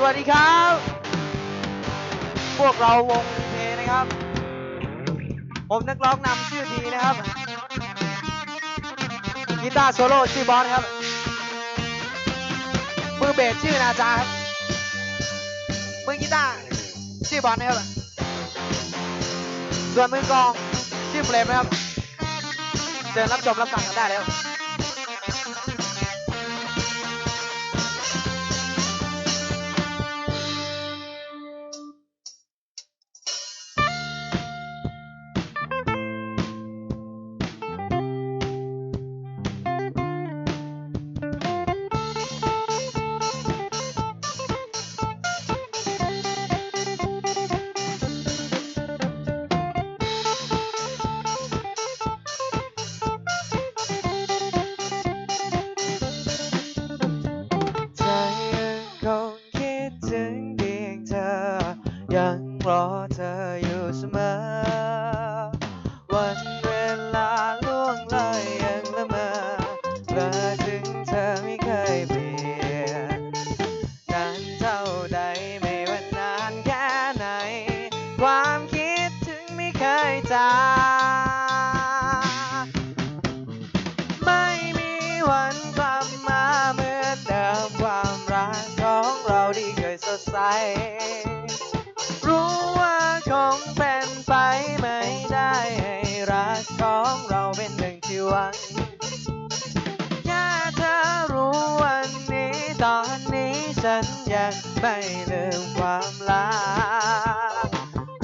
สวัสดีครับ พวกเราวงเพนะครับ ผมนักร้องนำชื่อทีนะครับ กีตาร์โซโล่ชื่อบอสครับ มือเบสชื่อนาจาครับมือกีตาร์ชื่อบอลนะครับ ส่วนมือกองชื่อเฟรมนะครับ เชิญรับชมรับฟังกันได้แล้ว ยังรอเธออยู่เสมอ วันเวลาล่วงเลยยังละเมอเมื่อถึงเธอไม่เคยเปลี่ยนนานเท่าใดไม่ว่านานแค่ไหน ความคิดถึงไม่เคยจาง กของเราเป็นหนึ่งที่หวังแค่เธอรู้วันนี้ตอนนี้ฉันยังไม่ลืมความรัก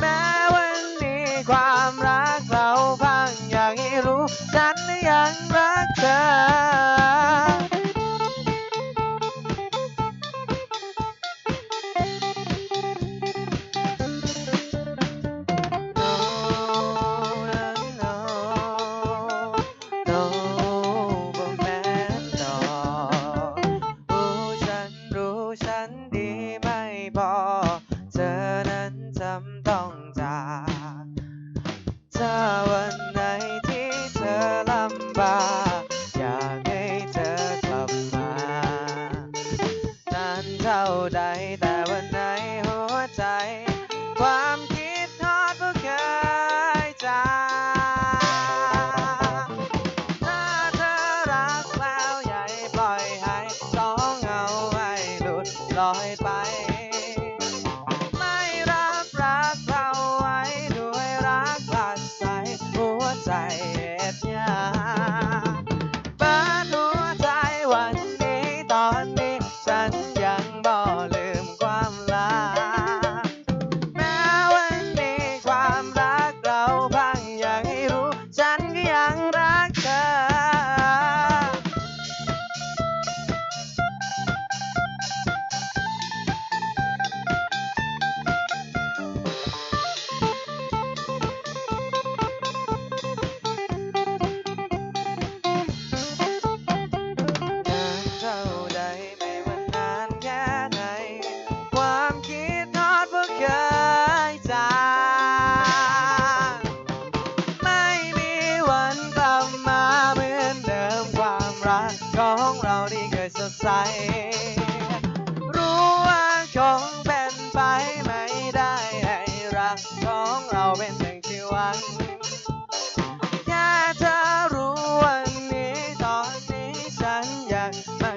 แม้วันนี้ความรักเราพังอยากให้รู้ฉันยังรักเธอ ถ้าวันไหนที่เธอลำบากอยากให้เธอกลับมานานเท่าใดแต่วันไหนหัวใจ ของเราเป็นสิ่งที่หวังแค่เธอรู้วันนี้ตอนนี้ฉันอยากม่